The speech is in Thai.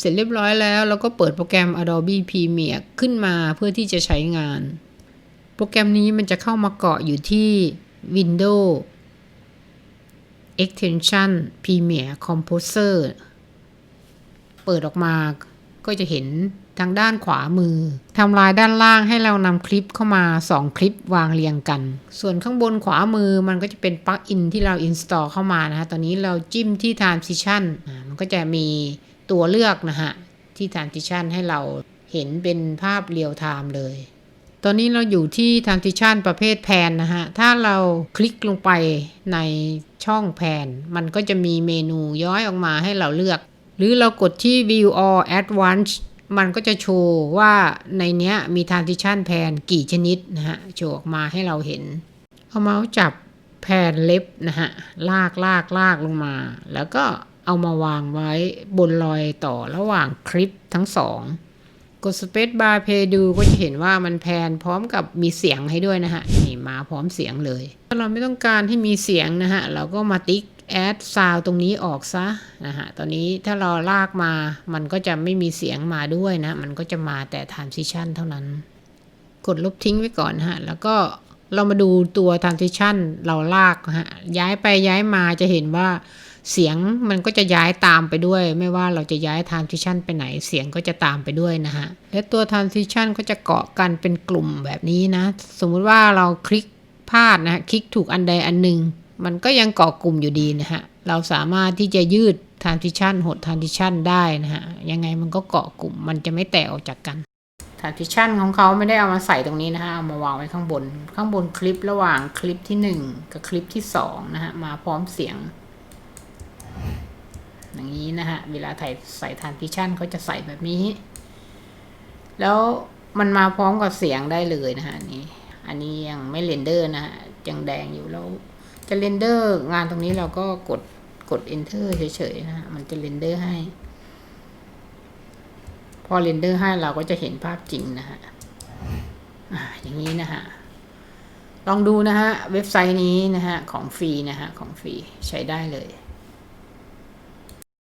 เสร็จเรียบร้อยแล้วเราก็เปิดโปรแกรม Adobe Premiere ขึ้นมาเพื่อที่จะใช้งาน โปรแกรมนี้มันจะเข้ามาเกาะอยู่ที่ Windows Extension Premiere Composer เปิดออกมาก็จะเห็นทางด้านขวามือทำลายด้านล่างให้เรานำคลิปเข้ามา 2 คลิปวางเรียงกัน ส่วนข้างบนขวามือมันก็จะเป็นปลั๊กอินที่เรา install เข้ามานะฮะตอนนี้เราจิ้มที่ transition มันก็จะมี ตัวเลือกนะฮะ ที่ transition ให้เราเห็นเป็นภาพเรียลไทม์เลย ตอนนี้เราอยู่ที่ transition ประเภทแพนนะฮะ ถ้าเราคลิกลงไปในช่องแพน มันก็จะมีเมนูย้อยออกมาให้เราเลือก หรือเรากดที่ view all advanced มันก็จะโชว์ว่าในเนี้ยมี transition แพนกี่ชนิดนะฮะ โชว์ออกมาให้เราเห็น เอาเมาส์จับแพนเล็บนะฮะ ลากลากลากลงมา แล้วก็ เอามาวางไว้บนรอยต่อระหว่างคลิปทั้งสองกด Space Bar Play ดูก็จะเห็นว่ามันแพนพร้อมกับมีเสียงให้ด้วยนะฮะนี่มาพร้อมเสียงเลยถ้าเราไม่ต้องการให้มีเสียงนะฮะเราก็มาติ๊ก Add Sound ตรงนี้ออกซะนะฮะตอนนี้ถ้าเราลากมามันก็จะไม่มีเสียงมาด้วยนะ มันก็จะมาแต่ Transition เท่านั้น กดลบทิ้งไว้ก่อนนะฮะ แล้วก็เรามาดูตัว transition เราลากะฮะย้ายไปย้ายมาจะเห็นว่า เสียงมันก็จะย้ายตามไปด้วย ไม่ว่าเราจะย้าย transition ไปไหนเสียงก็จะตามไปด้วยนะฮะ และตัว transition ก็จะเกาะกันเป็นกลุ่มแบบนี้นะ สมมุติว่าเราคลิกพลาดนะฮะคลิกถูกอันใดอันหนึ่งมันก็ยังเกาะกลุ่มอยู่ดีนะฮะ เราสามารถที่จะยืด transition หด transition ได้นะฮะ ยังไงมันก็เกาะกลุ่ม มันจะไม่แตกออกจากกัน transition ของเขาไม่ได้เอามาใส่ตรงนี้นะฮะ เอามาวางไว้ข้างบน ข้างบนคลิประหว่างคลิปที่ 1 กับคลิปที่2นะฮะ มาพร้อมเสียง อย่างนี้นะฮะ เวลาถ่ายใส่ transition เขาจะใส่แบบนี้ แล้วมันมาพร้อมกับเสียงได้เลยนะฮะนี่ อันนี้ยังไม่เรนเดอร์นะฮะยังแดงอยู่แล้ว จะเรนเดอร์งานตรงนี้เราก็กดกด enter เฉยๆนะฮะ มันจะเรนเดอร์ให้ พอเรนเดอร์ให้เราก็จะเห็นภาพจริงนะฮะอย่างนี้นะฮะ ลองดูนะฮะ เว็บไซต์นี้นะฮะ ของฟรีนะฮะ ของฟรีใช้ได้เลย